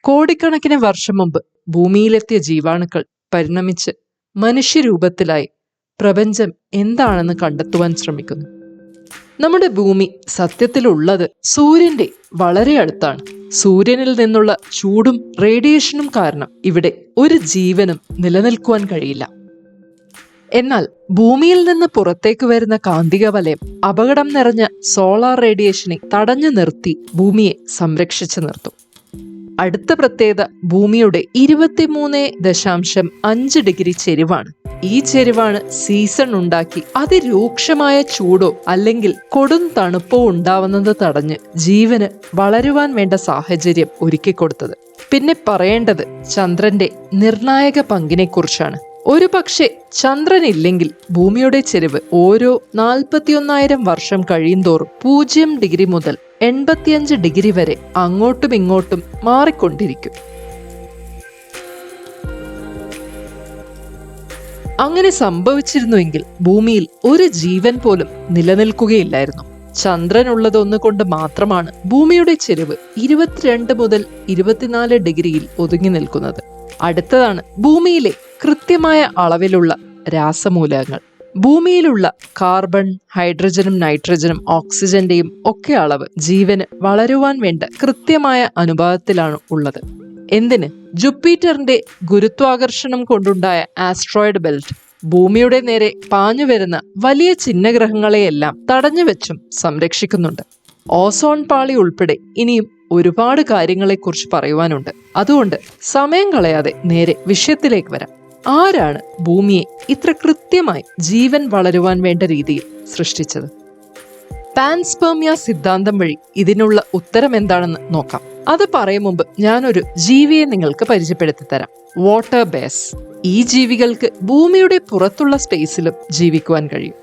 കോടിക്കണക്കിന് വർഷം മുമ്പ് ഭൂമിയിലെത്തിയ ജീവാണുക്കൾ പരിണമിച്ച് മനുഷ്യരൂപത്തിലായി പ്രപഞ്ചം എന്താണെന്ന് കണ്ടെത്തുവാൻ ശ്രമിക്കുന്നു. നമ്മുടെ ഭൂമി സത്യത്തിലുള്ളത് സൂര്യന്റെ വളരെ അടുത്താണ്. സൂര്യനിൽ നിന്നുള്ള ചൂടും റേഡിയേഷനും കാരണം ഇവിടെ ഒരു ജീവനും നിലനിൽക്കുവാൻ കഴിയില്ല. എന്നാൽ ഭൂമിയിൽ നിന്ന് പുറത്തേക്ക് വരുന്ന കാന്തിക വലയം അപകടം നിറഞ്ഞ സോളാർ റേഡിയേഷനെ തടഞ്ഞു നിർത്തി ഭൂമിയെ സംരക്ഷിച്ചു നിർത്തും. അടുത്ത പ്രത്യേകത ഭൂമിയുടെ ഇരുപത്തിമൂന്ന് ദശാംശം അഞ്ച് ഡിഗ്രി ചെരിവാണ്. ഈ ചെരിവാണ് സീസൺ ഉണ്ടാക്കി അതിരൂക്ഷമായ ചൂടോ അല്ലെങ്കിൽ കൊടും തണുപ്പോ ഉണ്ടാവുന്നത് തടഞ്ഞ് ജീവന് വളരുവാൻ വേണ്ട സാഹചര്യം ഒരുക്കിക്കൊടുത്തത്. പിന്നെ പറയേണ്ടത് ചന്ദ്രന്റെ നിർണായക പങ്കിനെക്കുറിച്ചാണ്. ഒരു പക്ഷേ ചന്ദ്രനില്ലെങ്കിൽ ഭൂമിയുടെ ചെരിവ് ഓരോ നാൽപ്പത്തിയൊന്നായിരം വർഷം കഴിയുന്തോറും പൂജ്യം ഡിഗ്രി മുതൽ എൺപത്തിയഞ്ച് ഡിഗ്രി വരെ അങ്ങോട്ടും ഇങ്ങോട്ടും മാറിക്കൊണ്ടിരിക്കും. അങ്ങനെ സംഭവിച്ചിരുന്നുവെങ്കിൽ ഭൂമിയിൽ ഒരു ജീവൻ പോലും നിലനിൽക്കുകയില്ലായിരുന്നു. ചന്ദ്രനുള്ളതൊന്നു കൊണ്ട് മാത്രമാണ് ഭൂമിയുടെ ചെരിവ് ഇരുപത്തിരണ്ട് മുതൽ ഇരുപത്തിനാല് ഡിഗ്രിയിൽ ഒതുങ്ങി നിൽക്കുന്നത്. അടുത്തതാണ് ഭൂമിയിലെ കൃത്യമായ അളവിലുള്ള രാസമൂലകങ്ങൾ. ഭൂമിയിലുള്ള കാർബൺ ഹൈഡ്രജനും നൈട്രജനും ഓക്സിജന്റെയും ഒക്കെ അളവ് ജീവന് വളരുവാൻ വേണ്ട കൃത്യമായ അനുപാതത്തിലാണ് ഉള്ളത്. എന്തിന്? ജുപ്പീറ്ററിന്റെ ഗുരുത്വാകർഷണം കൊണ്ടുണ്ടായ ആസ്ട്രോയിഡ് ബെൽറ്റ് ഭൂമിയുടെ നേരെ പാഞ്ഞു വരുന്ന വലിയ ചിഹ്നഗ്രഹങ്ങളെയെല്ലാം തടഞ്ഞു വെച്ചും സംരക്ഷിക്കുന്നുണ്ട്. ഓസോൺ പാളി ഉൾപ്പെടെ ഇനിയും ഒരുപാട് കാര്യങ്ങളെക്കുറിച്ച് പറയുവാനുണ്ട്. അതുകൊണ്ട് സമയം കളയാതെ നേരെ വിഷയത്തിലേക്ക് വരാം. ആരാണ് ഭൂമിയെ ഇത്ര കൃത്യമായി ജീവൻ വളരുവാൻ വേണ്ട രീതിയിൽ സൃഷ്ടിച്ചത്? പാൻസ്പേമിയ സിദ്ധാന്തം വഴി ഇതിനുള്ള ഉത്തരം എന്താണെന്ന് നോക്കാം. അത് പറയും മുമ്പ് ഞാനൊരു ജീവിയെ നിങ്ങൾക്ക് പരിചയപ്പെടുത്തി തരാം. Water bears. ഈ ജീവികൾക്ക് ഭൂമിയുടെ പുറത്തുള്ള സ്പേസിലും ജീവിക്കുവാൻ കഴിയും.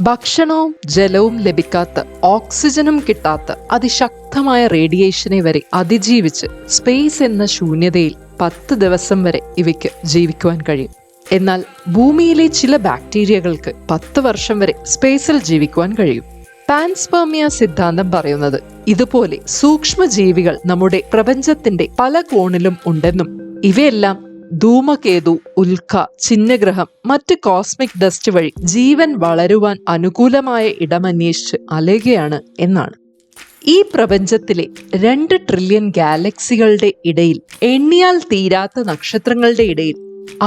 ഭക്ഷണവും ജലവും ലഭിക്കാത്ത ഓക്സിജനും കിട്ടാത്ത അതിശക്തമായ റേഡിയേഷനെ വരെ അതിജീവിച്ച് സ്പേസ് എന്ന ശൂന്യതയിൽ പത്ത് ദിവസം വരെ ഇവയ്ക്ക് ജീവിക്കുവാൻ കഴിയും. എന്നാൽ ഭൂമിയിലെ ചില ബാക്ടീരിയകൾക്ക് പത്ത് വർഷം വരെ സ്പേസിൽ ജീവിക്കുവാൻ കഴിയും. പാൻസ്പേമിയ സിദ്ധാന്തം പറയുന്നത് ഇതുപോലെ സൂക്ഷ്മജീവികൾ നമ്മുടെ പ്രപഞ്ചത്തിന്റെ പല കോണിലും ഉണ്ടെന്നും ഇവയെല്ലാം ധൂമകേതു ഉൽക്ക ചിഹ്നഗ്രഹം മറ്റ് കോസ്മിക് ഡസ്റ്റ് വഴി ജീവൻ വളരുവാൻ അനുകൂലമായ ഇടമന്വേഷിച്ച് അലയുകയാണ് എന്നാണ്. ഈ പ്രപഞ്ചത്തിലെ രണ്ട് ട്രില്യൺ ഗാലക്സികളുടെ ഇടയിൽ എണ്ണിയാൽ തീരാത്ത നക്ഷത്രങ്ങളുടെ ഇടയിൽ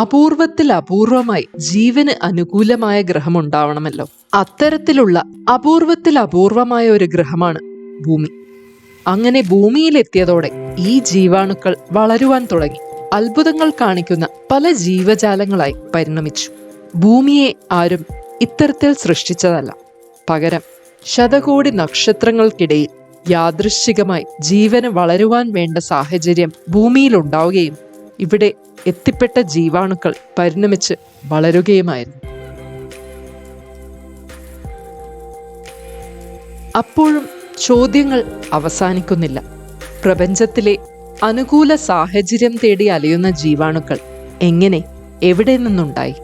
അപൂർവത്തിൽ അപൂർവമായി ജീവന് അനുകൂലമായ ഗ്രഹം ഉണ്ടാവണമല്ലോ അത്തരത്തിലുള്ള അപൂർവത്തിൽ അപൂർവമായ ഒരു ഗ്രഹമാണ് ഭൂമി. അങ്ങനെ ഭൂമിയിലെത്തിയതോടെ ഈ ജീവാണുക്കൾ വളരുവാൻ തുടങ്ങി. അത്ഭുതങ്ങൾ കാണിക്കുന്ന പല ജീവജാലങ്ങളായി പരിണമിച്ചു. ഭൂമിയെ ആരും ഇത്തരത്തിൽ സൃഷ്ടിച്ചതല്ല. പകരം ശതകോടി നക്ഷത്രങ്ങൾക്കിടയിൽ യാദൃശ്ചികമായി ജീവന് വളരുവാൻ വേണ്ട സാഹചര്യം ഭൂമിയിലുണ്ടാവുകയും ഇവിടെ എത്തിപ്പെട്ട ജീവാണുക്കൾ പരിണമിച്ച് വളരുകയുമായിരുന്നു. അപ്പോഴും ചോദ്യങ്ങൾ അവസാനിക്കുന്നില്ല. പ്രപഞ്ചത്തിലെ അനുകൂല സാഹചര്യം തേടി അലയുന്ന ജീവാണുക്കൾ എങ്ങനെ എവിടെ നിന്നുണ്ടായി?